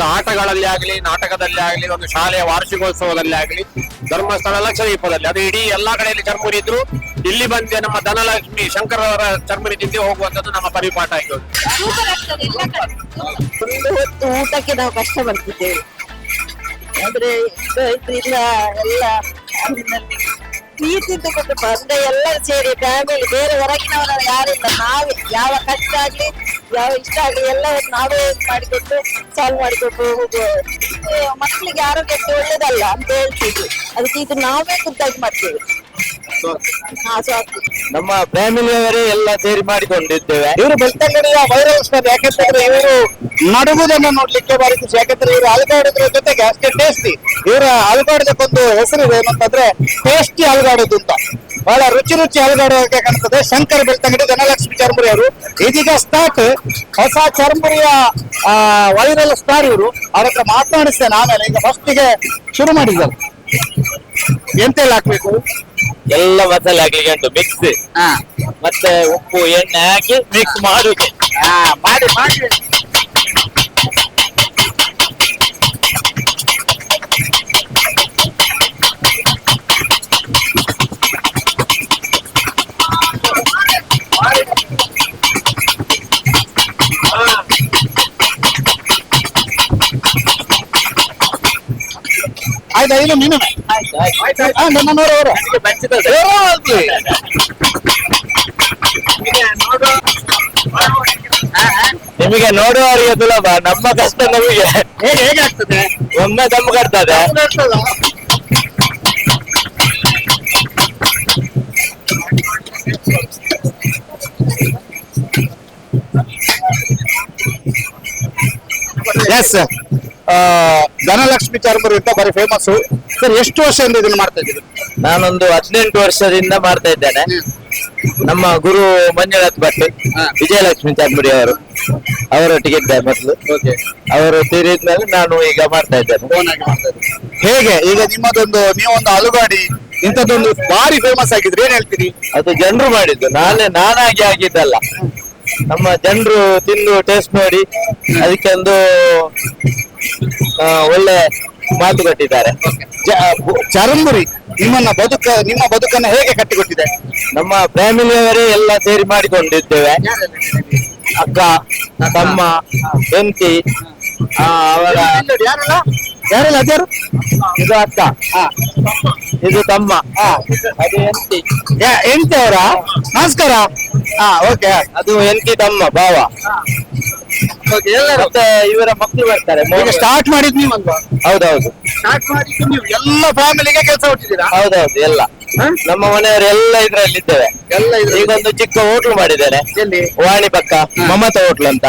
ಅದು ಆಟಗಳಲ್ಲಿ ಆಗ್ಲಿ, ನಾಟಕದಲ್ಲಿ ಆಗ್ಲಿ, ಒಂದು ಶಾಲೆಯ ವಾರ್ಷಿಕೋತ್ಸವದಲ್ಲಿ ಆಗ್ಲಿ, ಧರ್ಮಸ್ಥಳ ಲಕ್ಷದೀಪದಲ್ಲಿ ಅದು ಇಡೀ ಎಲ್ಲಾ ಕಡೆಯಲ್ಲಿ ಚರ್ಮುರಿ ಇದ್ರು ಇಲ್ಲಿ ಬಂದೆ ನಮ್ಮ ಧನಲಕ್ಷ್ಮಿ ಶಂಕರ್ ಅವರ ಚರ್ಮುರಿ ತಿಂದು ಹೋಗುವಂತದ್ದು ನಮ್ಮ ಪರಿಪಾಠ ಆಗಿ ಹೋಗಿದೆ. ಸೂಪರ್ ಆಗ್ತದೆ ಎಲ್ಲ ಕಡೆ ಒಂದು ಹೊತ್ತು ಊಟಕ್ಕೆ ನಾವು ಕಷ್ಟ ಪಡ್ತಿದ್ದೇವೆ ಆದ್ರೆ ಎಲ್ಲ ಪ್ರೀತಿ ಬಂದ ಎಲ್ಲ ಸೇರಿ ಫ್ಯಾಮಿಲಿ ಬೇರೆ ಹೊರಗಿನವರ ಯಾರಿಲ್ಲ ನಾವೇ ಯಾವ ಕಷ್ಟ ಆಗ್ಲಿ ಯಾವ ಇಷ್ಟ ಆಗಲಿ, ಎಲ್ಲ ನಾವೇ ಮಾಡಿಕೊಟ್ಟು ಸಾಲ್ವ್ ಮಾಡಿಕೊಟ್ಟು ಮಕ್ಕಳಿಗೆ ಆರೋಗ್ಯಕ್ಕೆ ಒಳ್ಳೇದಲ್ಲ ಅಂತ ಹೇಳ್ತಿದ್ವಿ. ಅದಕ್ಕೆ ಇದು ನಾವೇ ಖುದ್ದಾಗಿ ಮಾಡ್ತೇವೆ. ಹಾ ಫ್ಯಾಮಿಲಿ ನಮ್ಮ ಫ್ಯಾಮಿಲಿಯವರೇ ಎಲ್ಲ ಸೇರಿ ಮಾಡಿಕೊಂಡಿದ್ದೇವೆ. ಇವರು ಬೆಳ್ತಂಗಡಿಯ ವೈರಲ್ ಸ್ಟಾರ್ ಯಾಕೆಂತಂದ್ರೆ ಇವರು ನಡುಗುದನ್ನ ನೋಡ್ಲಿಕ್ಕೆ ಬಾರಿ ಖುಷಿ. ಯಾಕಂದ್ರೆ ಇವರು ಅಲುಗಾಡೋದ್ರ ಜೊತೆಗೆ ಅಷ್ಟೇ ಟೇಸ್ಟಿ ಇವರ ಅಲುಗಾಡದಕ್ಕೊಂದು ಹೆಸರು ಏನಂತಂದ್ರೆ ಟೇಸ್ಟಿ ಅಲುಗಾಡೋದು ಅಂತ. ಬಹಳ ರುಚಿ ರುಚಿ ಅಲುಗಾಡೋಕೆ ಕಾಣ್ತದೆ. ಶಂಕರ್ ಬೆಳ್ತಂಗಡಿ, ಧನಲಕ್ಷ್ಮಿ ಚರ್ಮುರಿ ಅವರು. ಇದೀಗ ಸ್ಟಾಕ್ ಹೊಸ ಚರ್ಮುರಿಯ ವೈರಲ್ ಸ್ಟಾರ್ ಇವರು. ಅವ್ರ ಹತ್ರ ಮಾತನಾಡಿಸ್ತೇನೆ ಆಮೇಲೆ. ಈಗ ಫಸ್ಟಿಗೆ ಶುರು ಮಾಡಿದ್ದಾರೆ. ಎಂತೆಲ್ಲ ಹಾಕ್ಬೇಕು? ಎಲ್ಲ ಮಸಾಲೆ ಹಾಕ್ಲಿಕ್ಕೆ ಉಂಟು ಮಿಕ್ಸ್ ಹಾ. ಮತ್ತೆ ಉಪ್ಪು ಎಣ್ಣೆ ಹಾಕಿ ಮಿಕ್ಸ್ ಮಾಡುದು. ಹಾ ಮಾಡಿ ಮಾಡಿ. ಆಯ್ತಾ ಇದು ನೀನು. ನಿಮ್ಮನವರು ನಿಮಗೆ ನೋಡುವವರಿಗೆ ಸುಲಭ. ನಮ್ಮ ಕಷ್ಟ ನಮಗೆ. ಹೇಗೆ ಹೇಗೆ ಆಗ್ತದೆ? ಒಮ್ಮೆ ದಮ್ಮು ಕಟ್ತದೆ ಎಸ್ ಧನಲಕ್ಷ್ಮಿ ಚರ್ಮುರಿ ಅಂತ ಬರೀ ಫೇಮಸ್ ಸರ್ ಎಷ್ಟು ವರ್ಷದಿಂದ ಇದನ್ನ ಮಾಡ್ತಾ ಇದ್ದೀರಿ? ನಾನೊಂದು ಹದಿನೆಂಟು ವರ್ಷದಿಂದ ಮಾಡ್ತಾ ಇದ್ದೇನೆ. ನಮ್ಮ ಗುರು ಮಂಜುನಾಥ್ ಭಟ್ ವಿಜಯಲಕ್ಷ್ಮಿ ಚಾರ್ಮುಡಿ ಅವರು. ಅವರೊಟ್ಟಿಗೆ ಇದ್ದೆ ಮೊದಲು. ಅವರು ತೀರಿದ್ಮೇಲೆ ನಾನು ಈಗ ಮಾಡ್ತಾ ಇದ್ದೇನೆ. ಹೇಗೆ? ಈಗ ನಿಮ್ಮದೊಂದು ನೀವೊಂದು ಅಲುಗಾಡಿ ಇಂಥದ್ದೊಂದು ಭಾರಿ ಫೇಮಸ್ ಆಗಿದ್ರೆ ಏನ್ ಹೇಳ್ತೀರಿ? ಅದು ಜನರು ಮಾಡಿದ್ದು. ನಾನೇ ನಾನಾಗಿ ಆಗಿದ್ದಲ್ಲ. ನಮ್ಮ ಜನರು ತಿಂದು ಟೇಸ್ಟ್ ಮಾಡಿ ಅದಕ್ಕೆ ಒಂದು ಒಳ್ಳೆ ಮಾತು ಕಟ್ಟಿದ್ದಾರೆ. ಚರಂಬುರಿ ನಿಮ್ಮನ್ನ ಬದುಕ ನಿಮ್ಮ ಬದುಕನ್ನ ಹೇಗೆ ಕಟ್ಟಿಕೊಟ್ಟಿದೆ? ನಮ್ಮ ಫ್ಯಾಮಿಲಿಯವರೇ ಎಲ್ಲ ಸೇರಿ ಮಾಡಿಕೊಂಡಿದ್ದೇವೆ. ಅಕ್ಕ ತಮ್ಮ ಹೆಂಡತಿ ಅವರ ಯಾರಲ್ಲ ಯಾರಲ್ಲ ಅದ್ಯಾರು ಇದು ಅಕ್ಕ. ಇದು ತಮ್ಮ. ಅದು ಹೆಂಡತಿ. ಯಾ- ಎಂತ ಅವರ ನಮಸ್ಕಾರ. ಹಾ ಓಕೆ. ಅದು ಹೆಂಡತಿ ತಮ್ಮ ಭಾವ. ಮತ್ತೆ ಇವರ ಮಕ್ಕಳು ಬರ್ತಾರೆ ಈಗ ಸ್ಟಾರ್ಟ್ ಮಾಡಿದ್ ನೀವಲ್ವಾ? ಹೌದೌದು. ಸ್ಟಾರ್ಟ್ ಮಾಡಿದ್ದು ನೀವು ಎಲ್ಲ ಫ್ಯಾಮಿಲಿಗೆ ಕೆಲಸ ಕೊಟ್ಟಿದ್ದೀರಾ? ಹೌದೌದು ಎಲ್ಲ. ನಮ್ಮ ಮನೆಯವರು ಎಲ್ಲ ಇದ್ರಲ್ಲಿ ಇದ್ದೇವೆ ಎಲ್ಲ ಈಗ ಒಂದು ಚಿಕ್ಕ ಹೋಟ್ಲು ಮಾಡಿದ್ದಾರೆ ಎಲ್ಲಿ? ವಾಣಿ ಪಕ್ಕ ಮಮತಾ ಹೋಟ್ಲು ಅಂತ.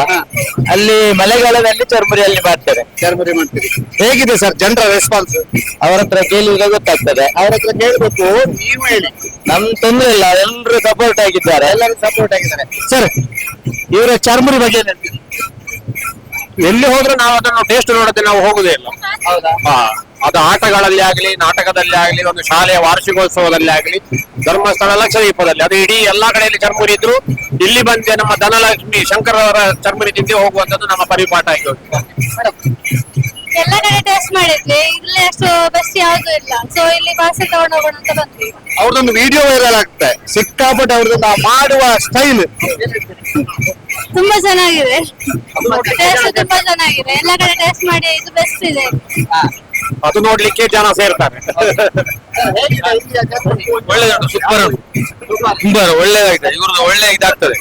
ಅಲ್ಲಿ ಮಳೆಗಾಲದಲ್ಲಿ ಚರ್ಮುರಿಯಲ್ಲಿ ಮಾಡ್ತಾರೆ ಚರ್ಮುರಿ ಮಾಡ್ತೀವಿ ಹೇಗಿದೆ ಸರ್ ಜನರ ರೆಸ್ಪಾನ್ಸ್ ಅವರ ಹತ್ರ ಕೇಳಿದ್ರೆ ಗೊತ್ತಾಗ್ತದೆ. ಅವ್ರ ಹತ್ರ ಕೇಳ್ಬೇಕು ನೀವು ಹೇಳಿ. ನಮ್ ತೊಂದ್ರೆ ಇಲ್ಲ ಎಲ್ಲರೂ ಸಪೋರ್ಟ್ ಆಗಿದ್ದಾರೆ. ಎಲ್ಲರೂ ಸಪೋರ್ಟ್ ಆಗಿದ್ದಾರೆ. ಸರ್ ಇವರ ಚರ್ಮುರಿ ಬಗ್ಗೆ ಎಲ್ಲಿ ಹೋದ್ರೆ ನಾವು ಅದನ್ನು ಟೇಸ್ಟ್ ನೋಡದೆ ನಾವು ಹೋಗುದೇ ಇಲ್ಲ. ಹೌದಾ? ಹಾ, ಅದು ಆಟಗಳಲ್ಲಿ ಆಗ್ಲಿ ನಾಟಕದಲ್ಲಿ ಆಗ್ಲಿ ಒಂದು ಶಾಲೆಯ ವಾರ್ಷಿಕೋತ್ಸವದಲ್ಲಿ ಆಗ್ಲಿ ಧರ್ಮಸ್ಥಳ ಲಕ್ಷದೀಪದಲ್ಲಿ ಅದು ಇಡೀ ಎಲ್ಲಾ ಕಡೆಯಲ್ಲಿ ಚರ್ಮುರಿ ಇದ್ರು ಇಲ್ಲಿ ಬಂದೆ ನಮ್ಮ ಧನಲಕ್ಷ್ಮಿ ಶಂಕರವರ ಅವರ ಚರ್ಮುರಿ ತಿಂದೆ ಹೋಗುವಂತದ್ದು ನಮ್ಮ ಪರಿಪಾಠ ಆಗಿ. ಎಲ್ಲ ಕಡೆ ಟೇಸ್ಟ್ ಮಾಡಿದ್ವಿ. ಇಲ್ಲಿ ಅಷ್ಟು ಬೆಸ್ಟ್ ಯಾವ್ದು ಇಲ್ಲ. ಸೊ ಇಲ್ಲಿ ಪಾರ್ಸೆಲ್ ತಗೊಂಡು ಹೋಗೋಣ ಅಂತ ಬಂದ್ವಿ. ಅವ್ರದೊಂದು ವಿಡಿಯೋ ವೈರಲ್ ಆಗ್ತದೆ ಸಿಕ್ಕಾಪಟ್ಟೆ ಅವ್ರದೊಂದು ಆ ಮಾಡುವ ಸ್ಟೈಲ್ ತುಂಬಾ ಚೆನ್ನಾಗಿದೆ. ಟೇಸ್ಟ್ ತುಂಬಾ ಚೆನ್ನಾಗಿದೆ. ಎಲ್ಲ ಕಡೆ ಟೇಸ್ಟ್ ಮಾಡಿ ಇದು ಬೆಸ್ಟ್ ಇದೆ. ಅದು ನೋಡ್ಲಿಕ್ಕೆ ಜನ ಸೇರ್ತಾರೆ. ಒಳ್ಳೆದುಂಟು ಸೂಪರ್ ಸೂಪರ್ ತುಂಬಾ ಒಳ್ಳೆದಾಗಿದೆ. ಇವ್ರದ್ದು ಒಳ್ಳೆ ಇದಾಗ್ತದೆ.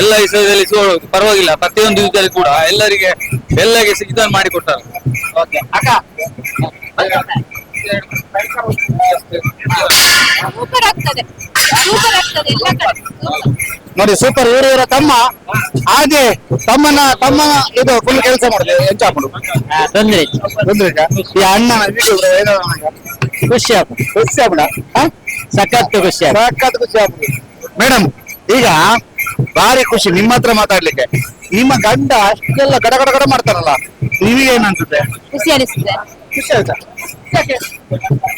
ಎಲ್ಲ ವಿಷಯದಲ್ಲಿ ಪರವಾಗಿಲ್ಲ ಪ್ರತಿಯೊಂದು ವಿಷಯದಲ್ಲಿ ಕೂಡ ಎಲ್ಲರಿಗೆ ಎಲ್ಲರಿಗೆ ಇದನ್ನು ಮಾಡಿ ಕೊಡ್ತಾರೆ. ಸೂಪರ್ ಆಗ್ತದೆ. ಸೂಪರ್ ಆಗ್ತದೆ ಎಲ್ಲ ಕಡೆ. ನೋಡಿ ಸೂಪರ್ ಇವರು ಇವರ ತಮ್ಮ ಹಾಗೆ ತಮ್ಮನ ತಮ್ಮ ಇದು ಫುಲ್ ಕೆಲಸ ಮಾಡಿದೆ. ತೊಂದ್ರೆ ತೊಂದ್ರೆ. ಈ ಅಣ್ಣ ಏನೋ ಖುಷಿ ಆಗ ಖುಷಿ ಆಗ ಸಖತ್ ಖುಷಿ ಆಗ್ತದೆ ಸಖತ್ ಖುಷಿ ಆಗ ಮೇಡಮ್ ಈಗ ಭಾರಿ ಖುಷಿ ನಿಮ್ಮ ಹತ್ರ ಮಾತಾಡ್ಲಿಕ್ಕೆ. ನಿಮ್ಮ ಗಂಡ ಅಷ್ಟೆಲ್ಲ ಗಡ ಗಡ ಗಡ ಮಾಡ್ತಾರಲ್ಲ ನಿಮಗೆ ಏನನ್ಸುತ್ತೆ ಅನ್ಸುತ್ತೆ? ಖುಷಿ ಅನಿಸುತ್ತೆ. ಖುಷಿ ಆಯ್ತಾ?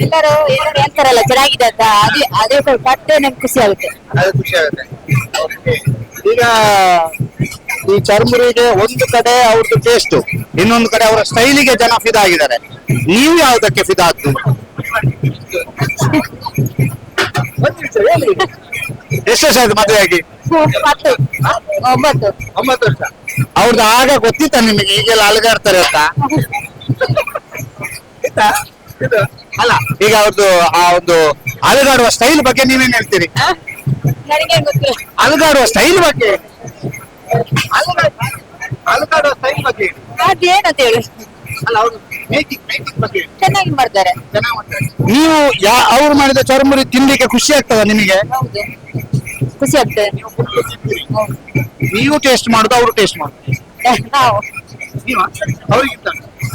ಎಲ್ಲರೂ ಎಲ್ಲರೂ ಹೇಳ್ತಾರಲ್ಲ ಚೆನ್ನಾಗಿದೆ ಅಂತ ಅದೇ ಅದೇ ಪಟ್ಟೆ ನಮ್ಗೆ ಖುಷಿ ಆಗುತ್ತೆ. ಅದು ಖುಷಿ ಆಗುತ್ತೆ. ಈಗ ಈ ಚರ್ಮರಿಗೆ ಒಂದು ಕಡೆ ಅವ್ರದ್ದು ಟೇಸ್ಟ್ ಇನ್ನೊಂದು ಕಡೆ ಅವರ ಸ್ಟೈಲಿಗೆ ಜನ ಫಿದಾ ಆಗಿದ್ದಾರೆ. ನೀವು ಯಾವುದಕ್ಕೆ ಫಿದಾ ಆಗ್ತು ಎಷ್ಟು ವರ್ಷ ಆಯ್ತು ಮದುವೆ ಆಗಿ? ಒಂಬತ್ತು ವರ್ಷ. ಅವ್ರದ್ದು ಆಗ ಗೊತ್ತಿತ್ತ ನಿಮಗೆ ಈಗೆಲ್ಲ ಅಲಗಾಡ್ತಾರೆ ಅಂತ? ಅಲ್ಲ ಈಗ ಅವ್ರದ್ದು ಆ ಒಂದು ಅಲಗಾಡುವ ಸ್ಟೈಲ್ ಬಗ್ಗೆ ನೀವೇನ್ ಹೇಳ್ತೀರಿ? ನನಗೆ ಗೊತ್ತಿಲ್ಲ ಅಲಗಾಡುವ ಸ್ಟೈಲ್ ಬಗ್ಗೆ. ಅಲಗಾಡ- ಅಲಗಾಡುವ ಸ್ಟೈಲ್ ಬಗ್ಗೆ. ಹೇಳಿ. ಅದೇನಂತ ಹೇಳಿ? ಅಲ್ಲ ಅವರು ಮೇಕಿಂಗ್ ಮೇಕಿಂಗ್ ಬಗ್ಗೆ. ಹೇಳಿ. ಚೆನ್ನಾಗಿ ಮಾಡ್ತಾರೆ. ಚೆನ್ನಾಗಿ ಮಾಡ್ತಾರೆ. ನೀವು ಯಾ ಅವ್ರು ಮಾಡಿದ ಚರ್ಮುರಿ ತಿನ್ಲಿಕ್ಕೆ ಖುಷಿ ಆಗ್ತದ ನಿಮಗೆ? ಹೌದು. ಖುಷಿ ಆಗ್ತದೆ. ನೀವು ಟೇಸ್ಟ್ ಮಾಡುದು ಅವರು ಟೇಸ್ಟ್ ಮಾಡುದು. ನಾವು. ನೀವಾ? ಅವ್ರಿಗಿಂತ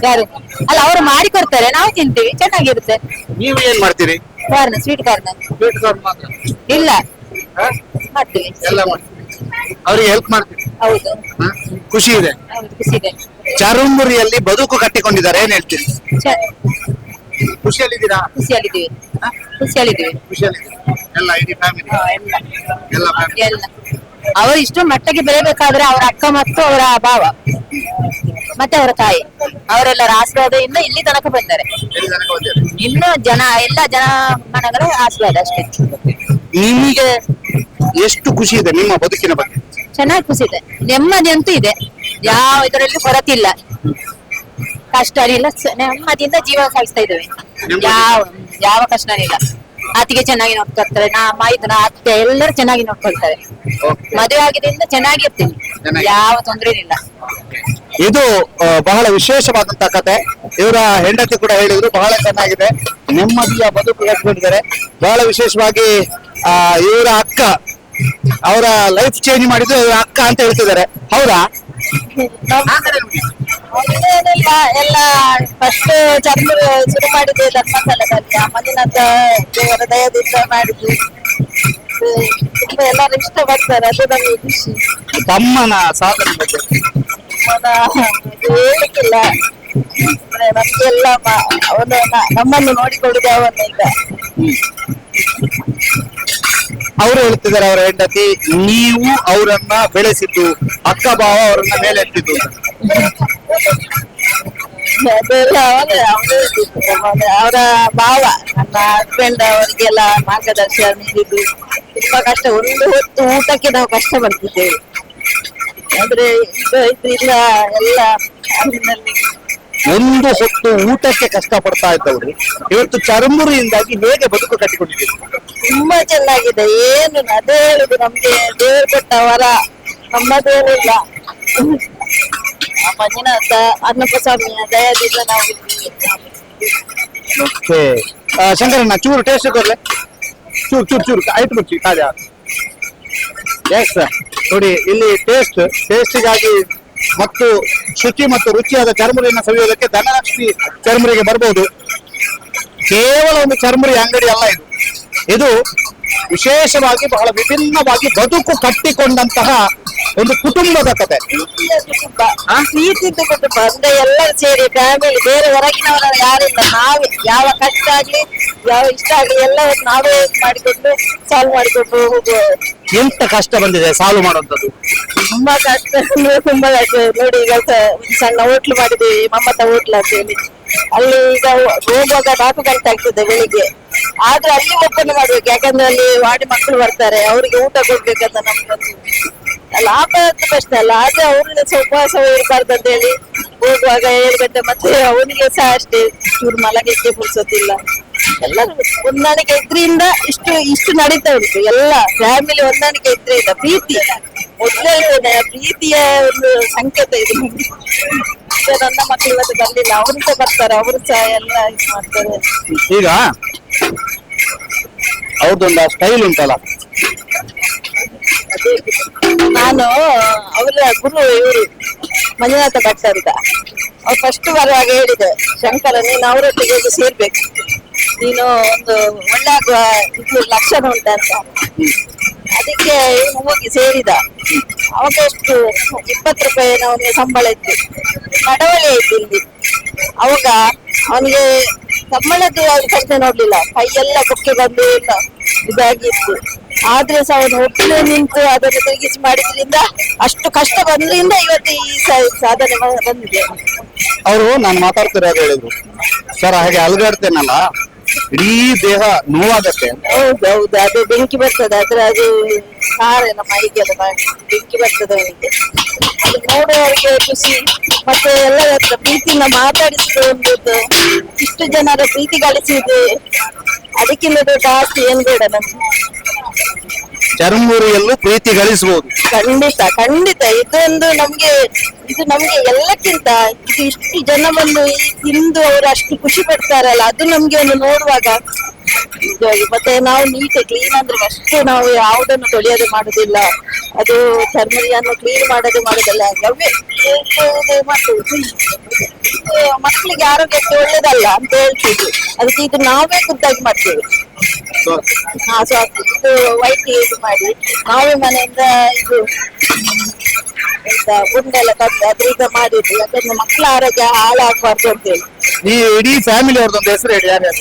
ಯಾರು? ಅಲ್ಲ ಅವರು ಮಾಡಿ ಕೊಡ್ತಾರೆ. ನಾವು ತಿಂತೀವಿ. ಚೆನ್ನಾಗಿರುತ್ತೆ. ನೀವು ಏನ್ ಮಾಡ್ತೀರಿ? ಕಾರ್ನ ಸ್ವೀಟ್ ಕಾರ್ನ. ಸ್ವೀಟ್ ಕಾರ್ನ್ ಮಾತ್ರ. ಇಲ್ಲ? ಮಾಡ್ತೀವಿ. ಎಲ್ಲ ಮಾಡ್ತೀವಿ. ಅವ್ರಿಗೆ ಹೆಲ್ಪ್ ಮಾಡ್ತೀವಿ. ಹೌದು. ಹಾ? ಖುಷಿ ಇದೆ. ಹೌದು ಖುಷಿ ಇದೆ. ಚರುಮುರಿಯಲ್ಲಿ ಬದುಕು ಕಟ್ಟಿಕೊಂಡಿದ್ದಾರೆ ಏನ್ ಹೇಳ್ತೀರಿ? ಚ- ಖುಷಿಯಲ್ಲಿದ್ದೀರಾ? ಖುಷಿಯಲ್ಲಿದ್ದೀವಿ. ಖುಷಿಯಲ್ಲಿದ್ದೀವಿ. ಖುಷಿಯಲ್ಲಿದ್ದೀರಾ? ಎಲ್ಲ ಇಡೀ ಫ್ಯಾಮಿಲಿ ಹಾ, ಎಲ್ಲ. ಎಲ್ಲ ಫ್ಯಾಮಿಲಿ ಎಲ್ಲ. ಅವರು ಇಷ್ಟು ಮಟ್ಟಕ್ಕೆ ಬೆಳೆಬೇಕಾದ್ರೆ ಅವರ ಅಕ್ಕ ಮತ್ತು ಅವರ ಭಾವ. ಮತ್ತೆ ಅವರ ತಾಯಿ. ಅವರೆಲ್ಲರ ಆಶೀರ್ವಾದದಿಂದ ಇಲ್ಲಿ ತನಕ ಬಂದ್ದಾರೆ ಎಲ್ಲಿ ತನಕ? ಇನ್ನು ಜನ ಎಲ್ಲ ಜನ ಮನಗಳ ಆಶೀರ್ವಾದ ಅಷ್ಟೇ. ನಿಮಗೆ ಎಷ್ಟು ಖುಷಿ ಇದೆ ನಿಮ್ಮ ಬದುಕಿನ ಬಗ್ಗೆ? ಚೆನ್ನಾಗಿ ಖುಷಿ ಇದೆ. ನೆಮ್ಮದಿ ಅಂತೂ ಇದೆ. ಯಾವ ಇದರಲ್ಲಿ ಹೊರತಿಲ್ಲ ಕಷ್ಟ ಇಲ್ಲ ನೆಮ್ಮದಿಯಿಂದ ಜೀವ ಸಾಗಿಸ್ತಾ ಇದ್ದೇವೆ. ಯಾವ ಯಾವ ಕಷ್ಟನಿಲ್ಲ. ಅತಿಗೆ ಚೆನ್ನಾಗಿ ನೋಡ್ಕೊಳ್ತಾರೆ ನಾ ಮೈದನ ಅತ್ತೆ ಎಲ್ಲರೂ ಚೆನ್ನಾಗಿ ನೋಡ್ಕೊಳ್ತಾರೆ. ಮದುವೆ ಆಗಿದ್ರಿಂದ ಚೆನ್ನಾಗಿರ್ತೀನಿ ಚೆನ್ನಾಗಿ. ಯಾವ ತೊಂದ್ರೆ ಇಲ್ಲ ಇದು ಬಹಳ ವಿಶೇಷವಾದಂತ ಕತೆ. ಇವರ ಹೆಂಡತಿ ಕೂಡ ಹೇಳಿದ್ರು ಬಹಳ ಚೆನ್ನಾಗಿದೆ. ನೆಮ್ಮದಿಯ ಬದುಕು ಕಟ್ಕೊಂಡಿದ್ದಾರೆ ಬಹಳ ವಿಶೇಷವಾಗಿ ಇವರ ಅಕ್ಕ ಅವರ ಲೈಫ್ ಚೇಂಜ್ ಮಾಡಿದ್ದು ಅಕ್ಕ ಅಂತ ಹೇಳ್ತಿದ್ದಾರೆ. ಹೌದಾ? ಎಲ್ಲ ಫಸ್ಟ್ ಚಂದ್ರ ಶುರು ಮಾಡಿದ್ದೆ ಧರ್ಮಸ್ಥಳದಲ್ಲಿ. ಮಲ್ಲಿನಾಥ ದೇವರ ದಯದಿಂದ ಮಾಡಿದ್ವಿ. ತುಂಬಾ ಎಲ್ಲರೂ ಇಷ್ಟ ಪಡ್ತಾರೆ ಅದು ನಮಗೆ ಖುಷಿ. ತಮ್ಮನ ಸಾಧನೆ ಬಗ್ಗೆ. ಅವನ ಹೇಳಿಕ್ಕಿಲ್ಲ. ನಮ್ಗೆಲ್ಲ ಅವನ ನಮ್ಮನ್ನು ನೋಡಿಕೊಳ್ಳುವುದು ಅವನ ಈಗ ಅವರು ಹೇಳ್ತಿದ್ದಾರೆ ಅವರ ಹೆಂಡತಿ, ನೀವು ಅವರನ್ನ ಬೆಳೆಸಿದ್ದು, ಅಕ್ಕ ಭಾವ ಅವರನ್ನ ಮೇಲೆ ಎತ್ತಿದ್ದು. ಅವರ ಭಾವ ನನ್ನ ಹಸ್ಬೆಂಡ್ ಅವರಿಗೆಲ್ಲ ಮಾರ್ಗದರ್ಶನ ನೀಡಿದ್ದು. ತುಂಬಾ ಕಷ್ಟ, ಒಂದು ಹೊತ್ತು ಊಟಕ್ಕೆ ನಾವು ಕಷ್ಟ ಪಡ್ತಿದ್ದೇವೆ ಅಂದ್ರೆ ಇದ್ರಿಂದ ಇದರಿಂದ ಎಲ್ಲ ಒಂದು ಹೊತ್ತು ಊಟಕ್ಕೆ ಕಷ್ಟ ಪಡ್ತಾ ಇದ್ದವರು. ಇವತ್ತು ಚರ್ಮುರಿಯಿಂದಾಗಿ ಹೇಗೆ ಬದುಕು ಕಟ್ಟಿಕೊಂಡಿದ್ದೀರಿ? ತುಂಬಾ ಚೆನ್ನಾಗಿದೆ. ಏನು ಅದೇ ಹೇಳುದು ನಮ್ಗೆ ದೇವರು ಕೊಟ್ಟ ವರ. ನಮ್ಮದೇನಿಲ್ಲ ಆ ಮಂಜುನಾಥ ಅನ್ನಪ್ಪಸ್ವಾಮಿಯ ದಯದಿಂದ ನಾವು ಓಕೆ. ಶಂಕರಣ್ಣ ಚೂರು ಟೇಸ್ಟ್ ಕೊಡ್ಲೆ? ಚೂರು ಚೂರು ಚೂರು ಆಯ್ತು ಬಿಡ್ಸಿ ತಾಜಾ ಎಸ್ ನೋಡಿ ಇಲ್ಲಿ ಟೇಸ್ಟ್ ಟೇಸ್ಟಿಗಾಗಿ ಮತ್ತು ಶುಚಿ ಮತ್ತು ರುಚಿಯಾದ ಚರ್ಮುರಿಯನ್ನು ಸವಿಯೋದಕ್ಕೆ ಧನಲಕ್ಷ್ಮಿ ಚರ್ಮುರಿಗೆ ಬರಬಹುದು ಕೇವಲ ಒಂದು ಚರ್ಮುರಿ ಅಂಗಡಿ ಅಲ್ಲ ಇದು. ಇದು ವಿಶೇಷವಾಗಿ ಬಹಳ ವಿಭಿನ್ನವಾಗಿ ಬದುಕು ಕಟ್ಟಿಕೊಂಡಂತಹ ಒಂದು ಕುಟುಂಬದ ಕತೆ. ಪ್ರೀತಿದ್ದು ಕುಟುಂಬ ಅಂದ್ರೆ ಎಲ್ಲರೂ ಸೇರಿ ಫ್ಯಾಮಿಲಿ ಬೇರೆ ಹೊರಗಿನವರ ಯಾರಿಲ್ಲ. ನಾವೇ ಯಾವ ಕಷ್ಟ ಆಗ್ಲಿ ಯಾವ ಇಷ್ಟ ಆಗ್ಲಿ ಎಲ್ಲ ನಾವೇ ಮಾಡಿಕೊಂಡು ಸಾಲ್ವ್ ಮಾಡಿಕೊಂಡು ಹೋಗುವ ಎಂತ ಕಷ್ಟ ಬಂದಿದೆ ಸಾಲ್ವ್ ಮಾಡುವಂತದ್ದು ತುಂಬಾ ಕಷ್ಟ. ಅಂದ್ರೆ ತುಂಬಾ ಕಷ್ಟ. ನೋಡಿ ಈಗ ಸ- ಸಣ್ಣ ಹೋಟ್ಲು ಮಾಡಿದ್ವಿ ಮಮ್ಮತ ಹೋಟ್ಲ್ ಅಂತ ಹೇಳಿ. ಅಲ್ಲಿ ಈಗ ಹೋಗುವಾಗ ನಾಲ್ಕು ಗಂಟೆ ಆಗ್ತದೆ ಬೆಳಿಗ್ಗೆ. ಆದ್ರೆ ಅಲ್ಲಿ ಓಪನ್ ಮಾಡ್ಬೇಕು. ಯಾಕಂದ್ರೆ ಅಲ್ಲಿ ವಾಡಿ ಮಕ್ಕಳು ಬರ್ತಾರೆ, ಅವರಿಗೆ ಊಟ ಕೊಡ್ಬೇಕಂತ ನಮ್ಗೊಂದು ಲಾಭ ಅಂತ ಪ್ರಶ್ನೆ ಅಲ್ಲ. ಆದ್ರೆ ಅವ್ರನ್ನ ಉಪವಾಸ ಇರಬಾರ್ದು ಅಂತ ಹೇಳಿ ಹೋಗುವಾಗ ಗಂಟೆ ಮತ್ತೆ ಅವನಿಗೆ ಸಹ ಅಷ್ಟೇ ಚೂರು ಮಲಗಕ್ಕೆ ಪುರ್ಸೊತ್ತಿಲ್ಲ. ಎಲ್ಲ ಹೊಂದಾಣಿಕೆ ಇದ್ರಿಂದ ಇಷ್ಟು ಇಷ್ಟು ನಡೀತಾ ಉಂಟು. ಎಲ್ಲ ಫ್ಯಾಮಿಲಿ ಹೊಂದಾಣಿಕೆ ಇದ್ರಿಂದ ಪ್ರೀತಿ. ಮೊದ್ಲೇ ಪ್ರೀತಿಯ ಒಂದು ಸಂಕೇತ ಇದು. ನನ್ನ ಮಕ್ಕಳು ಇವತ್ತು ಬರ್ಲಿಲ್ಲ ಅವರು ಸಹ ಬರ್ತಾರೆ. ಅವರು ಸಹ ಎಲ್ಲ ಇದು ಮಾಡ್ತಾರೆ. ಈಗ ಅವ್ರದ್ದೊಂದು ಸ್ಟೈಲ್ ಉಂಟಲ್ಲ. ನಾನು ಅವರ ಗುರು ಇವರು ಮಂಜುನಾಥ ಭಟ್ ಅಂತ ಅವ್ರು ಫಸ್ಟ್ ಬರುವಾಗ ಹೇಳಿದೆ ಶಂಕರ ನೀನು ಅವರೊಟ್ಟಿಗೆ ಹೋಗಿ ಸೇರ್ಬೇಕು. ನೀನು ಒಂದು ಒಳ್ಳೆ ಆಗುವ ಇದು ಲಕ್ಷಣ ಉಂಟಂತ. ಅದಕ್ಕೆ ಹೋಗಿ ಸೇರಿದ ಅವಾಗ ಎಷ್ಟು ಇಪ್ಪತ್ತು ರೂಪಾಯಿ ಅವನಿಗೆ ಸಂಬಳ ಇತ್ತು. ನಡವಳಿ ಆಯ್ತು ಇಲ್ಲಿ. ಅವಾಗ ಅವನಿಗೆ ಸಂಬಳದ್ದು ಅವ್ರು ಕಷ್ಟ ನೋಡ್ಲಿಲ್ಲ. ಕೈಯೆಲ್ಲ ಬುಕ್ಕೆ ಬಂದು ಎಲ್ಲ ಇದಾಗಿತ್ತು ಆದ್ರೆ ಸಹ ಅವನು ಒಟ್ಟಿಗೆ ನಿಂತು ಅದನ್ನು ತಿರುಗಿಸಿ ಮಾಡಿದ್ರಿಂದ ಅಷ್ಟು ಕಷ್ಟ ಬಂದ್ರಿಂದ ಇವತ್ತು ಈ ಸಾಧನೆ ಬಂದಿದೆ. ಅವರು ನಾನು ಮಾತಾಡ್ತಿರೋದು ಹೇಳಿದ್ರು. ಸರ್, ಹಾಗೆ ಅಲ್ಗಾಡ್ತೇನಲ್ಲ? ಇಡೀ ದೇಹ ನೋವಾಗತ್ತೆ. ಹೌದು ಹೌದು. ಅದು ಬೆಂಕಿ ಬರ್ತದೆ ಆದ್ರೆ ಅದು ಸಾರೇನ ಮೈಗೆಲ್ಲ ಬ- ಬೆಂಕಿ ಬರ್ತದೆ ಅವನಿಗೆ. ಅದು ನೋಡುವವರಿಗೆ ಖುಷಿ. ಮತ್ತೆ ಎಲ್ಲರ ಹತ್ರ ಪ್ರೀತಿಯಿಂದ ಮಾತಾಡಿಸಿದ ಒಂದು. ಇಷ್ಟು ಜನರ ಪ್ರೀತಿ ಗಳಿಸಿದೆ ಅದಕ್ಕಿಂತ ದೊಡ್ಡ ಆಸ್ತಿ ಏನ್ ಬೇಡ ನಮ್ಗೆ. ಚರ್ಮುರಿಯಲ್ಲೂ ಪ್ರೀತಿ ಗಳಿಸಬಹುದು ಖಂಡಿತ ಖಂಡಿತ. ಇದೊಂದು ನಮ್ಗೆ, ಇದು ನಮ್ಗೆ ಎಲ್ಲಕ್ಕಿಂತ, ಇದು ಇಷ್ಟು ಜನ ಬಂದು ಈ ತಿಂದು ಅವರು ಅಷ್ಟು ಖುಷಿ ಪಡ್ತಾರಲ್ಲ, ಅದು ನಮ್ಗೆ ಒಂದು ನೋಡುವಾಗ. ಮತ್ತೆ ನಾವು ನೀಟ್ ಕ್ಲೀನ್ ಅಂದ್ರೆ ಅಷ್ಟು ನಾವು ಯಾವುದನ್ನು ತೊಳೆಯದೆ ಮಾಡುದಿಲ್ಲ. ಅದು ಚರ್ಮರಿಯನ್ನು ಕ್ಲೀನ್ ಮಾಡದೆ ಮಾಡುದಿಲ್ಲ. ಇದು. ಇದು ಮಕ್ಕಳಿಗೆ ಆರೋಗ್ಯಕ್ಕೆ ಒಳ್ಳೇದಲ್ಲ ಅಂತ ಹೇಳ್ತಿದ್ವಿ ಅದಕ್ಕೆ ಇದು ನಾವೇ ಖುದ್ದಾಗಿ ಮಾಡ್ತೇವೆ. ಹಾ ಸಾಕು ಇದು ವೈಟ್ ಇದು ಮಾಡಿ ನಾವೇ ಮನೆಯಿಂದ ಇದು ಎಂತ ಗುಂಡೆಲ್ಲ ತಂದು ಅದರಿಂದ ಮಾಡಿದ್ವಿ ಅದನ್ನು ಮಕ್ಕಳ ಆರೋಗ್ಯ ಹಾಳಾಗಬಾರ್ದು ಅಂತೇಳಿ ನೀ ಇಡೀ ಫ್ಯಾಮಿಲಿ ಅವ್ರದ್ದೊಂದು ಹೆಸರು ಹೇಳಿ ಯಾರು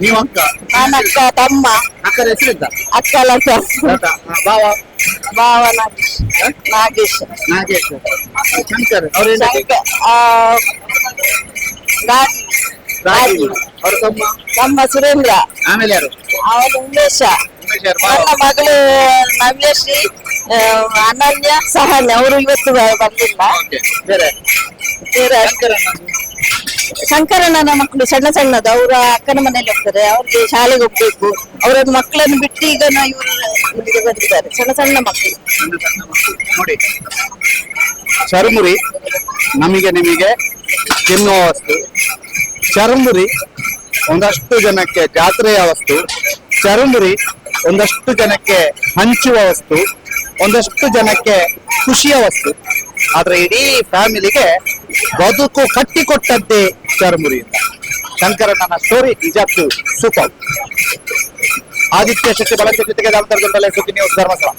ನೀವು ಅಕ್ಕ. ತಮ್ಮ ಅಕ್ಕ ತಮ್ಮ. ಅಕ್ಕನ ಹೆಸರಿದ್ದ ಅಕ್ಕ ಲತ ಬಾವ ಭಾವ? ನಾಗೇಶ್. ನಾಗೇಶ್. ನಾಗೇಶ್. ಶಂಕರ್ ಅವ್ರ ಶಂಕರ್ ಆ, ರಾಜಿ ಅವ್ರ ತಮ್ಮ ತಮ್ಮ ಸುರೇಂದ್ರ. ಆಮೇಲೆ ಯಾರು? ಅವನು ಉಮೇಶ. ಉಮೇಶ್ ಯಾರು? ಬಾವ. ನನ್ನ ಮಗಳು ನವ್ಯಶ್ರೀ ಆ, ಅನನ್ಯ ಸಹನ್ಯ ಅವರು ಇವತ್ತು ಬ- ಬಂದಿಲ್ಲ. Okay. ಬೇರೆ? ಬೇರೆ ಶಂಕರ್ ಶಂಕರಣ್ಣನ ಮಕ್ಕಳು ಸಣ್ಣ ಸಣ್ಣದು ಅವರ ಅಕ್ಕನ ಮನೆಯಲ್ಲಿ ಹೋಗ್ತಾರೆ ಅವ್ರಿಗೆ ಶಾಲೆಗೆ ಹೋಗ್ಬೇಕು. ಅವರದ್ದು ಮಕ್ಕಳನ್ನು ಬಿಟ್ಟು ಈಗ ನಾವು ಇವರು ಇಲ್ಲಿಗೆ ಬಂದಿದ್ದಾರೆ. ಸಣ್ಣ ಸಣ್ಣ ಮಕ್ಕಳು. ಸಣ್ಣ ಮಕ್ಕಳು. ನೋಡಿ. ಚರ್ಮುರಿ ನಮಗೆ ನಿಮಗೆ ತಿನ್ನುವ ವಸ್ತು. ಚರ್ಮುರಿ ಒಂದಷ್ಟು ಜನಕ್ಕೆ ಜಾತ್ರೆಯ ವಸ್ತು, ಚರಂಬುರಿ ಒಂದಷ್ಟು ಜನಕ್ಕೆ ಹಂಚುವ ವಸ್ತು, ಒಂದಷ್ಟು ಜನಕ್ಕೆ ಖುಷಿಯ ವಸ್ತು. ಆದ್ರೆ ಇಡೀ ಫ್ಯಾಮಿಲಿಗೆ ಬದುಕು ಕಟ್ಟಿಕೊಟ್ಟದ್ದೇ ಚರಂಬುರಿ ಅಂತ. ಶಂಕರಣ್ಣನ ಸ್ಟೋರಿ ನಿಜಕ್ಕೂ ಸೂಪರ್. ಆದಿತ್ಯ ಶಕ್ತಿ ಬಲಕ್ಕೆ ಜೊತೆಗೆ ಸುದ್ದಿ ಧರ್ಮಸ್ಥಳ.